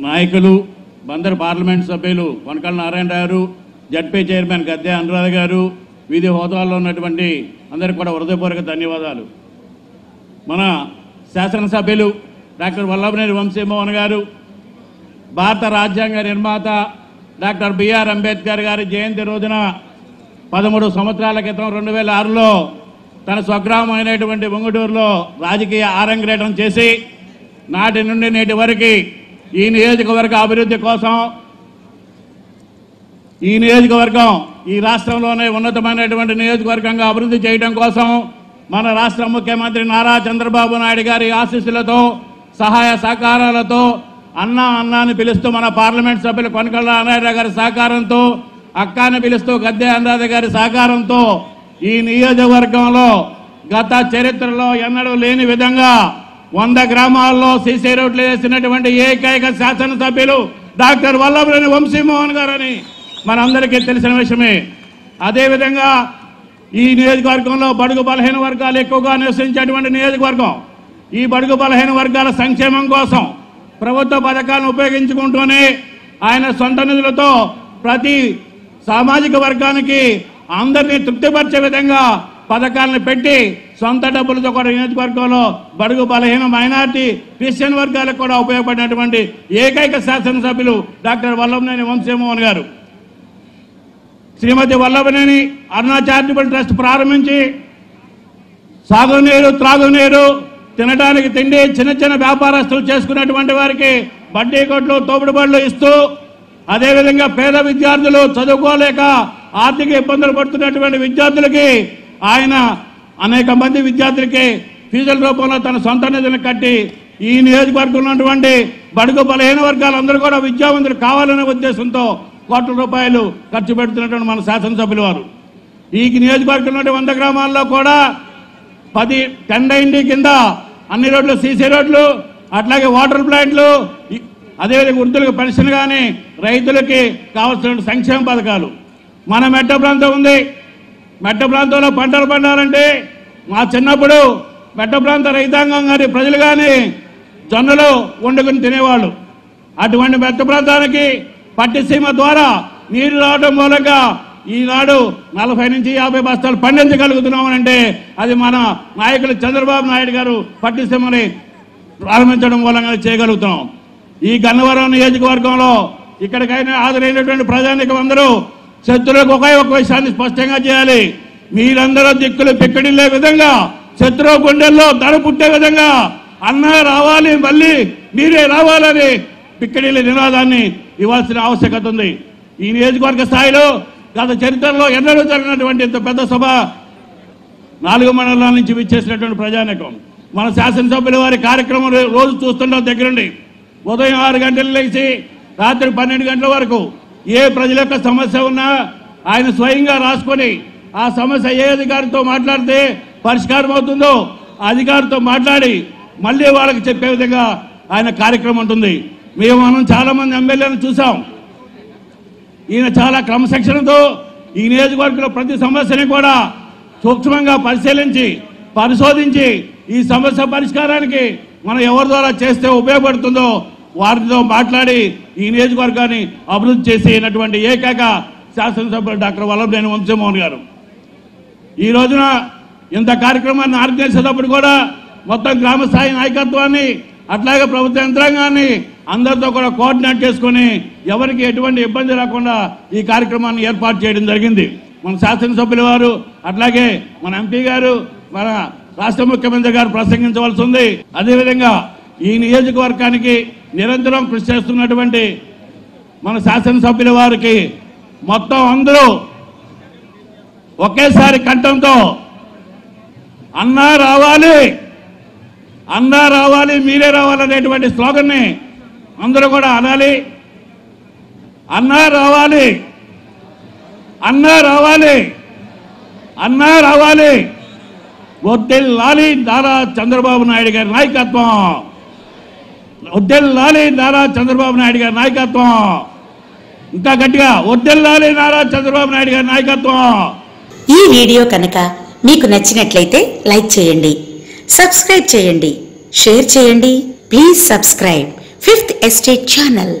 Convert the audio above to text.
నాయకులు బందరు పార్లమెంట్ సభ్యులు వనకల్ నారాయణ గారు జడ్పీ చైర్మన్ గద్దె అనురాధ గారు విధి హోదాల్లో ఉన్నటువంటి అందరికీ కూడా హృదయపూర్వక ధన్యవాదాలు. మన శాసనసభ్యులు డాక్టర్ వల్లభనేని వంశీమోహన్ గారు భారత రాజ్యాంగ నిర్మాత డాక్టర్ బిఆర్ అంబేద్కర్ గారి జయంతి రోజున పదమూడు సంవత్సరాల క్రితం రెండు వేల ఆరులో తన స్వగ్రామం అయినటువంటి ముంగుటూరులో రాజకీయ ఆరంగేటం చేసి నాటి నుండి నేటి వరకు ఈ నియోజకవర్గ అభివృద్ధి కోసం ఈ నియోజకవర్గం ఈ రాష్ట్రంలోనే ఉన్నతమైనటువంటి నియోజకవర్గంగా అభివృద్ధి చేయడం కోసం మన రాష్ట్ర ముఖ్యమంత్రి నారా చంద్రబాబు నాయుడు గారి ఆశీస్సులతో సహాయ సహకారాలతో అన్న అన్న అని పిలుస్తూ మన పార్లమెంట్ సభ్యులు కొనకళ్ళ అన్నారావు గారి సహకారంతో అక్క అని పిలుస్తూ గద్దె అనురాధ గారి సహకారంతో ఈ నియోజకవర్గంలో గత చరిత్రలో ఎన్నడూ లేని విధంగా వంద గ్రామాల్లో సీసీ రోడ్లు వేసినటువంటి ఏకైక శాసనసభ్యులు డాక్టర్ వల్లభులేని వంశీమోహన్ గారని మనందరికీ తెలిసిన విషయమే. అదేవిధంగా ఈ నియోజకవర్గంలో బడుగు బలహీన వర్గాలు ఎక్కువగా నివసించేటువంటి నియోజకవర్గం ఈ బడుగు బలహీన వర్గాల సంక్షేమం కోసం ప్రభుత్వ పథకాలను ఉపయోగించుకుంటూనే ఆయన సొంత నిధులతో ప్రతి సామాజిక వర్గానికి అందరినీ తృప్తిపరిచే విధంగా పథకాలను పెట్టి సొంత డబ్బులతో కూడా నియోజకవర్గంలో బడుగు బలహీన మైనార్టీ క్రిస్టియన్ వర్గాలకు కూడా ఉపయోగపడినటువంటి ఏకైక శాసనసభ్యులు డాక్టర్ వల్లభనేని వంశీమోహన్ గారు. శ్రీమతి వల్లభనేని అరుణా చారిటబుల్ ట్రస్ట్ ప్రారంభించి సాగునీరు త్రాగునీరు తినడానికి తిండి చిన్న చిన్న వ్యాపారస్తులు చేసుకున్నటువంటి వారికి బడ్డీ కొట్లు తోపుడు బళ్ళు ఇస్తూ అదేవిధంగా పేద విద్యార్థులు చదువుకోలేక ఆర్థిక ఇబ్బందులు పడుతున్నటువంటి విద్యార్థులకి ఆయన అనేక మంది విద్యార్థులకి ఫీజుల రూపంలో తన సొంత నిధులను కట్టి ఈ నియోజకవర్గంలో ఉన్నటువంటి బడుగు బలహీన వర్గాలందరూ కూడా విద్యావంతులు కావాలనే ఉద్దేశంతో కోట్ల రూపాయలు ఖర్చు పెడుతున్నటువంటి మన శాసనసభ్యుల వారు. ఈ నియోజకవర్గంలో ఉన్నటువంటి వంద గ్రామాల్లో కూడా పది టెన్ ఇండి కింద అన్ని రోడ్లు సీసీ రోడ్లు అట్లాగే వాటర్ ప్లాంట్లు అదేవిధంగా వృద్ధులకు పెన్షన్ కానీ రైతులకి కావాల్సిన సంక్షేమ పథకాలు. మన మెట్ట ప్రాంతం ఉంది. మెట్ట ప్రాంతంలో పంటలు పండాలంటే మా చిన్నప్పుడు మెట్ట ప్రాంత రైతాంగం కానీ ప్రజలు కానీ జొన్నలు వండుకుని తినేవాళ్ళు. అటువంటి మెట్ట ప్రాంతానికి పట్టిసీమ ద్వారా నీరు రావడం మూలంగా ఈనాడు నలభై నుంచి యాభై బస్తాలు పండించగలుగుతున్నామనంటే అది మన నాయకులు చంద్రబాబు నాయుడు గారు పట్టిసీమని ప్రారంభించడం మూలంగా చేయగలుగుతున్నాం. ఈ గన్నవరం నియోజకవర్గంలో ఇక్కడికైనా హాజరైనటువంటి ప్రజానికం అందరూ శత్రువులకు ఒకే ఒక విషయాన్ని స్పష్టంగా చేయాలి. మీరందరూ దిక్కులు పిక్కడిల్లే విధంగా శత్రువు గుండెల్లో ధర పుట్టే విధంగా అన్న రావాలి మళ్ళీ మీరే రావాలని పిక్కడిల్లే నినాదాన్ని ఇవ్వాల్సిన ఆవశ్యకత ఉంది. ఈ నియోజకవర్గ స్థాయిలో గత చరిత్రలో ఎన్నడూ జరిగినటువంటి ఇంత పెద్ద సభ నాలుగు మండలాల నుంచి విచ్చేసినటువంటి ప్రజానీకం. మన శాసనసభ్యుల వారి కార్యక్రమం రోజు చూస్తుంటాం దగ్గరుండి. ఉదయం ఆరు గంటలు లేచి రాత్రి పన్నెండు గంటల వరకు ఏ ప్రజల యొక్క సమస్య ఉన్నా ఆయన స్వయంగా రాసుకొని ఆ సమస్య ఏ అధికారితో మాట్లాడితే పరిష్కారం అవుతుందో అధికారితో మాట్లాడి మళ్ళీ వాళ్ళకి చెప్పే విధంగా ఆయన కార్యక్రమం ఉంటుంది. మేము మనం చాలా మంది ఎమ్మెల్యేలను చూసాం. ఈయన చాలా క్రమశిక్షణతో ఈ నియోజకవర్గంలో ప్రతి సమస్యని కూడా సూక్ష్మంగా పరిశీలించి పరిశోధించి ఈ సమస్య పరిష్కారానికి మనం ఎవరి ద్వారా చేస్తే ఉపయోగపడుతుందో వారితో మాట్లాడి ఈ నియోజకవర్గాన్ని అభివృద్ధి చేసేటటువంటి ఏకైక శాసనసభ్యులు డాక్టర్ వల్లభనేని వంశమోహన్ గారు. ఈ రోజున ఇంత కార్యక్రమాన్ని ఆర్గనైజ్ చేసేటప్పుడు కూడా మొత్తం గ్రామ స్థాయి నాయకత్వాన్ని అట్లాగే ప్రభుత్వ యంత్రాంగాన్ని అందరితో కూడా కోఆర్డినేట్ చేసుకొని ఎవరికి ఎటువంటి ఇబ్బంది రాకుండా ఈ కార్యక్రమాన్ని ఏర్పాటు చేయడం జరిగింది. మన శాసనసభ్యుల వారు అట్లాగే మన ఎంపీ గారు మన రాష్ట్ర ముఖ్యమంత్రి గారు ప్రసంగించవలసి ఉంది. అదేవిధంగా ఈ నియోజకవర్గానికి నిరంతరం కృషి చేస్తున్నటువంటి మన శాసనసభ్యుల వారికి మొత్తం అందరూ ఒకేసారి కంఠంతో అన్నా రావాలి అన్నా రావాలి మీరే రావాలనేటువంటి స్లోగన్ని అందరూ కూడా అనాలి. అన్నా రావాలి అన్నా రావాలి అన్నా రావాలి వద్దెల్లాలి దారా చంద్రబాబు నాయుడు గారి నాయకత్వం. వద్దెల్లాలి నారా చంద్రబాబు నాయుడు గారి నాయకత్వం. ఇంకా గట్టిగా వద్దెల్లాలి నారా చంద్రబాబు నాయుడు గారి నాయకత్వం. ఈ వీడియో కనుక మీకు నచ్చినట్లయితే లైక్ చేయండి సబ్స్క్రైబ్ చేయండి షేర్ చేయండి please subscribe fifth estate channel.